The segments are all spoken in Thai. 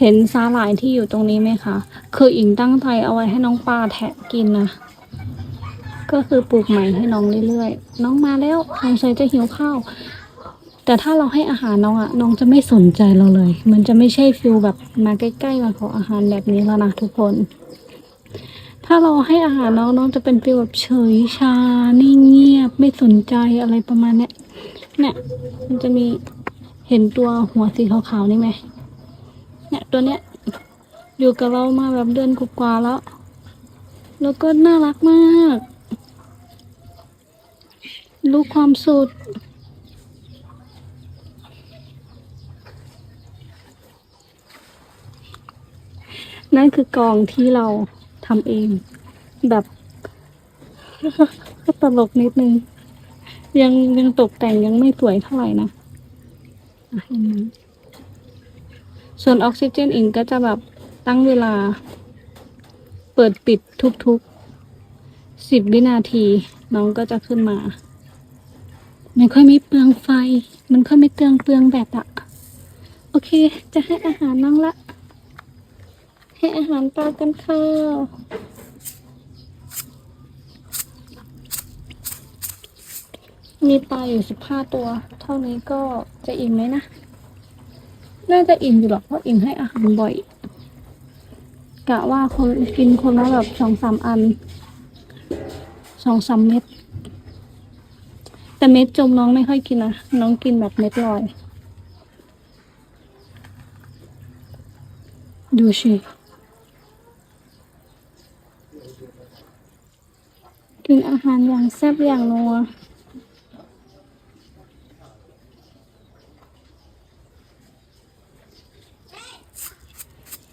เห็นสาหร่ายที่อยู่ตรงนี้ไหมคะ คืออิงตั้งใจเอาไว้ให้น้องปลาแทะกินนะ ก็คือปลูกใหม่ให้น้องเรื่อยๆ น้องมาแล้วสงสัยจะหิวข้าว แต่ถ้าเราให้อาหารน้องอะน้องจะไม่สนใจเราเลย มันจะไม่ใช่ฟิลแบบมาใกล้ๆมาขออาหารแบบนี้แล้วนะทุกคน ถ้าเราให้อาหารน้องน้องจะเป็นฟิลแบบเฉยชา นิ่งเงียบ ไม่สนใจอะไรประมาณเนี้ย เนี่ย มันจะมีเห็นตัวหัวสีขาวๆนี่ไหม เนี่ยตัวเนี้ยอยู่กับเรามาแบบเดือนกว่าแล้ว แล้วก็น่ารักมาก รู้ความสุด นั่นคือกองที่เราทำเอง แบบก็ตลกนิดนึง ยังยังตกแต่งยังไม่สวยเท่าไหร่นะอะเห็นไหม ส่วนออกซิเจนอิงก็จะแบบตั้งเวลา เปิดปิดทุกๆสิบวินาที น้องก็จะขึ้นมาไม่ค่อยไม่เปลืองไฟ มันค่อยไม่เตืองเปลืองแบตอะโอเค จะให้อาหารน้องละ ให้อาหารปลากันค่ะมีปลาอยู่สิบห้าตัว เท่านี้ก็จะอิ่มไหมนะ น่าจะอิ่มอยู่หรอกเพราะอิ่มให้อาหารบ่อย กะว่าคนกินคนละแบบสองสามอันสองสามเม็ด แต่เม็ดจมน้องไม่ค่อยกินนะน้องกินแบบเม็ดลอย ดูสิกินอาหารอย่างแซ่บอย่างนัว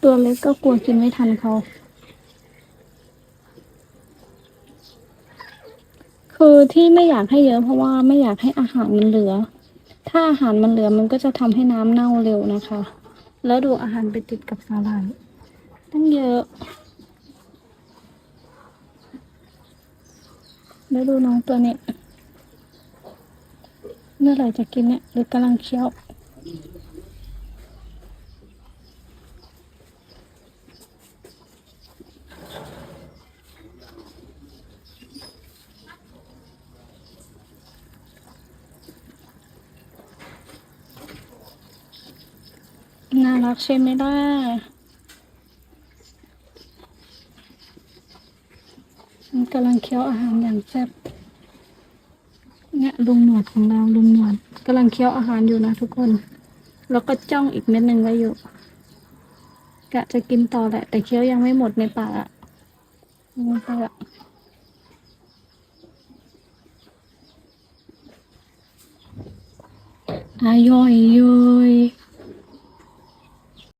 ตัวเล็กก็กลัวกินไม่ทันเขา คือที่ไม่อยากให้เยอะเพราะว่าไม่อยากให้อาหารมันเหลือ ถ้าอาหารมันเหลือมันก็จะทำให้น้ำเน่าเร็วนะคะ แล้วดูอาหารไปติดกับสาหร่ายตั้งเยอะ แล้วดูน้องตัวนี้เมื่อไหร่จะกินเนี่ยหรือกำลังเคี้ยว น่ารักใช่ไหมล่ะมันกำลังเคี้ยวอาหารอย่างแซ่บเนี่ยลุงหนวดของเราลุงหนวดกำลังเคี้ยวอาหารอยู่นะทุกคน แล้วก็จ้องอีกเม็ดหนึ่งไว้อยู่กะจะกินต่อแหละ แต่เคี้ยวยังไม่หมดในปากอะไม่ไปละอายอยยอย